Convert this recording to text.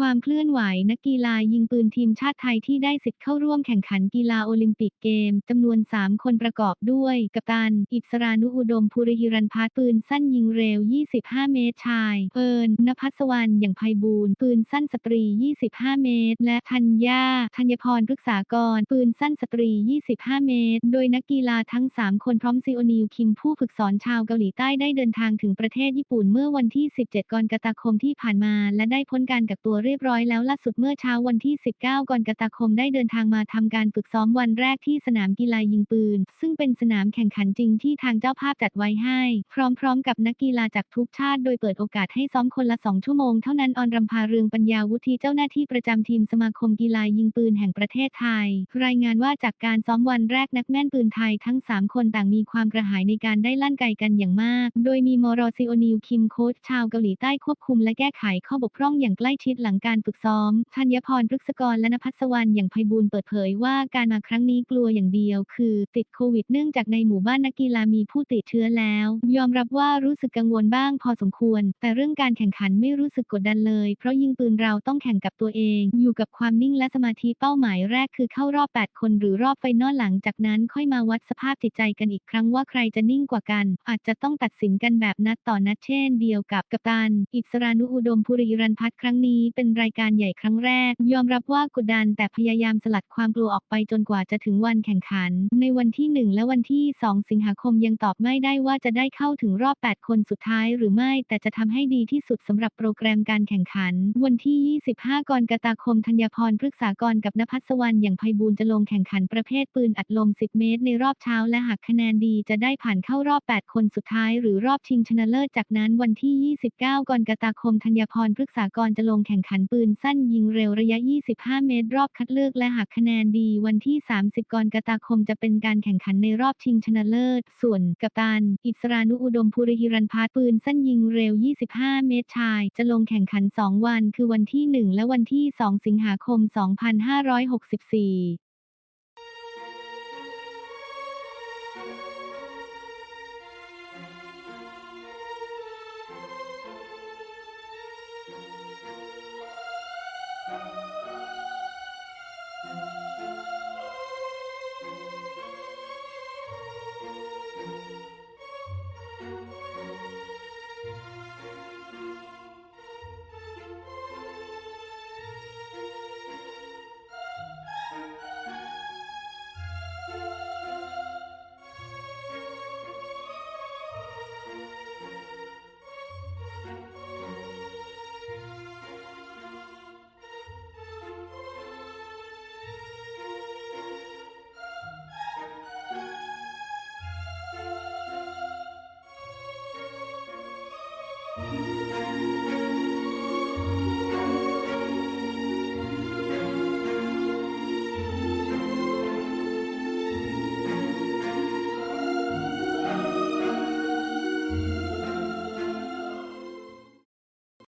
ความเคลื่อนไหวนักกีฬายิงปืนทีมชาติไทยที่ได้สิทธิ์เข้าร่วมแข่งขันกีฬาโอลิมปิกเกมจำนวน 3 คนประกอบด้วย กัปตัน อิสรานุอุดมภูริหิรันพัฒปืนสั้นยิงเร็ว 25 เมตรชาย เอิญนภัสวรรณอย่างไพบูลย์ปืนสั้นสตรี 25 เมตร และธัญญาธัญพรพฤกษากร ปืนสั้นสตรี 25 เมตร โดยนักกีฬาทั้ง 3 คนพร้อมซีโอนิวคิมผู้ฝึกสอนชาวเกาหลีใต้ได้เดินทางถึงประเทศญี่ปุ่นเมื่อวันที่ 17 กรกฎาคมที่ผ่านมา และได้พ้นการกักตัวเรียียบร้อยแล้วล่าสุดเมื่อเช้าวันที่ 19 กรกฎาคมได้เดินทางมาทำการฝึกซ้อมวันแรกที่สนามกีฬายิงปืน ซึ่งเป็นสนามแข่งขันจริงที่ทางเจ้าภาพจัดไว้ให้ พร้อมๆ กับนักกีฬาจากทุกชาติโดยเปิดโอกาสให้ซ้อมคนละ 2 ชั่วโมงเท่านั้นออนรำพาเรืองปัญญาวุฒิเจ้าหน้าที่ประจำทีมสมาคมกีฬายิงปืนแห่งประเทศไทย รายงานว่าจากการซ้อมวันแรกนักแม่นปืนไทยทั้ง 3 คนต่างมีความกระหายในการได้ลั่นไกกันอย่างมาก โดยมีมอรอซิโอนิวคิมโค้ชชาวเกาหลีใต้ควบคุมและแก้ไขข้อบกพร่องอย่างใกล้ชิดหลังการฝึกซ้อม ธัญพรพฤกษกรและนภัสวรรณอย่างไพบูลเปิดเผยว่าการมาครั้งนี้กลัวอย่างเดียว คือติดโควิดเนื่องจากในหมู่บ้านนักกีฬามีผู้ติดเชื้อแล้ว ยอมรับว่ารู้สึกกังวลบ้างพอสมควร แต่เรื่องการแข่งขันไม่รู้สึกกดดันเลย เพราะยิงปืนเราต้องแข่งกับตัวเอง อยู่กับความนิ่งและสมาธิเป้าหมายแรกคือเข้ารอบ 8 คนหรือรอบไฟนอลหลังจากนั้นค่อยมาวัดสภาพจิตใจกันอีกครั้งว่าใครจะนิ่งกว่ากัน อาจจะต้องตัดสินกันแบบนัดต่อนัดเช่น เดียวกับกัปตัน อิสรานุอุดมภูริรันพัฒน์ครั้งนี้เป็นรายการใหญ่ครั้งแรก ยอมรับว่ากดดันแต่พยายามสลัดความกลัวออกไปจนกว่าจะถึงวันแข่งขัน ในวันที่ 1 และวันที่ 2 สิงหาคมยังตอบไม่ได้ว่าจะได้เข้าถึงรอบ 8 คนสุดท้ายหรือไม่ แต่จะทำให้ดีที่สุดสำหรับโปรแกรมการแข่งขัน วันที่ 25 กรกฎาคมธัญพรพฤกษากรกับนภัสวรรณอย่างไพบูลจะลงแข่งขันประเภทปืนอัดลม 10 เมตร ในรอบเช้าและหากคะแนนดีจะได้ผ่านเข้ารอบ 8 คนสุดท้าย หรือรอบชิงชนะเลิศจากนั้นวันที่ 29 กรกฎาคมธัญพรพฤกษากรจะลงแข่งขันขันปืนสั้นยิงเร็วระยะ 25 เมตร รอบคัดเลือกและหากคะแนนดีวันที่ 30 กรกฎาคมจะเป็นการแข่งขันในรอบชิงชนะเลิศ ส่วนกัปตัน อิสรานุอุดมภูริฮิรันพัฒปืนสั้นยิงเร็ว 25 เมตรชาย จะลงแข่งขัน 2 วัน คือวันที่ 1 และวันที่ 2 สิงหาคม 2564